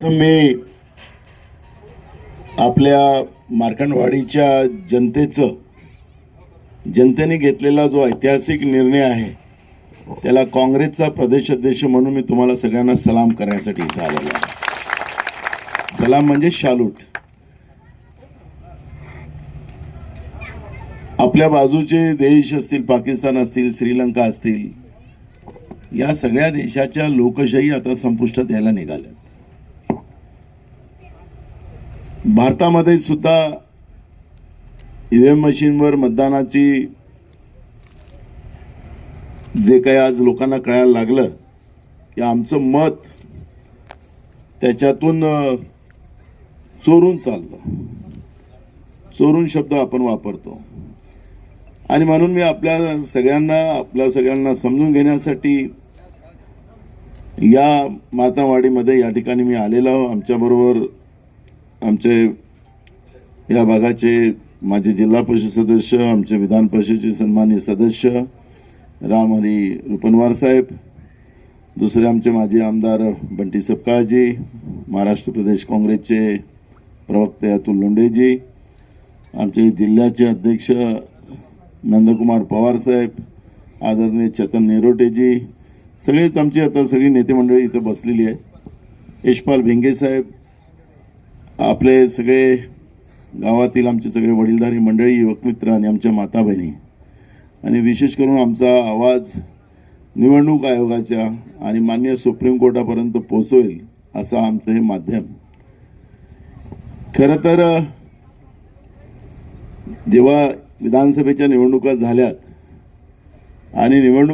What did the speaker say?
तर मी आपल्या मार्कंडवाडीच्या जनतेचं जनतेने घेतलेला जो ऐतिहासिक निर्णय आहे त्याला काँग्रेसचा प्रदेश अध्यक्ष म्हणून मी तुम्हाला सगळ्यांना सलाम करण्यासाठी इथं आलेलो आहे. सलाम म्हणजे शालूट. आपल्या बाजूचे देश असतील पाकिस्तान असतील श्रीलंका असतील या सगळ्या देशाच्या लोकशाही आता संपुष्टात यायला निघाल्या भारतामध्ये सुद्धा ईव्हीएम मशीनवर मतदानाची जे काही आज लोकांना कळायला लागलं की आमचं मत त्याच्यातून चोरून चाललं. चोरून शब्द आपण वापरतो. आणि म्हणून मी आपल्या सगळ्यांना आपल्या सगळ्यांना समजून घेण्यासाठी या मातावाडीमध्ये या ठिकाणी मी आलेलो आहो. आमच्याबरोबर आमचे या भागाचे माझे जिल्हा परिषद सदस्य आमचे विधान परिषदेचे सन्मान्य सदस्य रामहरी रुपनवार साहेब दुसरे आमचे माजी आमदार बंटी सपकाळजी महाराष्ट्र प्रदेश काँग्रेसचे प्रवक्ते अतुल लोंडेजी आमचे जिल्ह्याचे अध्यक्ष नंदकुमार पवार साहेब आदरणीय चेतन नेरोटेजी सगळेच आमचे आता सगळी नेते मंडळी इथं बसलेली आहे यशपाल भिंगे साहेब आपले सगळे गावातील आमचे सगळे वडीलधारी मंडळी युवकमित्र आणि आमच्या माता बहिणी आणि विशेष करून आमचा आवाज निवडणूक आयोगाच्या आणि मान्य सुप्रीम कोर्टापर्यंत पोहोचवेल असं आमचं हे माध्यम. खरं तर जेव्हा विधानसभेच्या निवडणुका झाल्यात आणि निवडणूक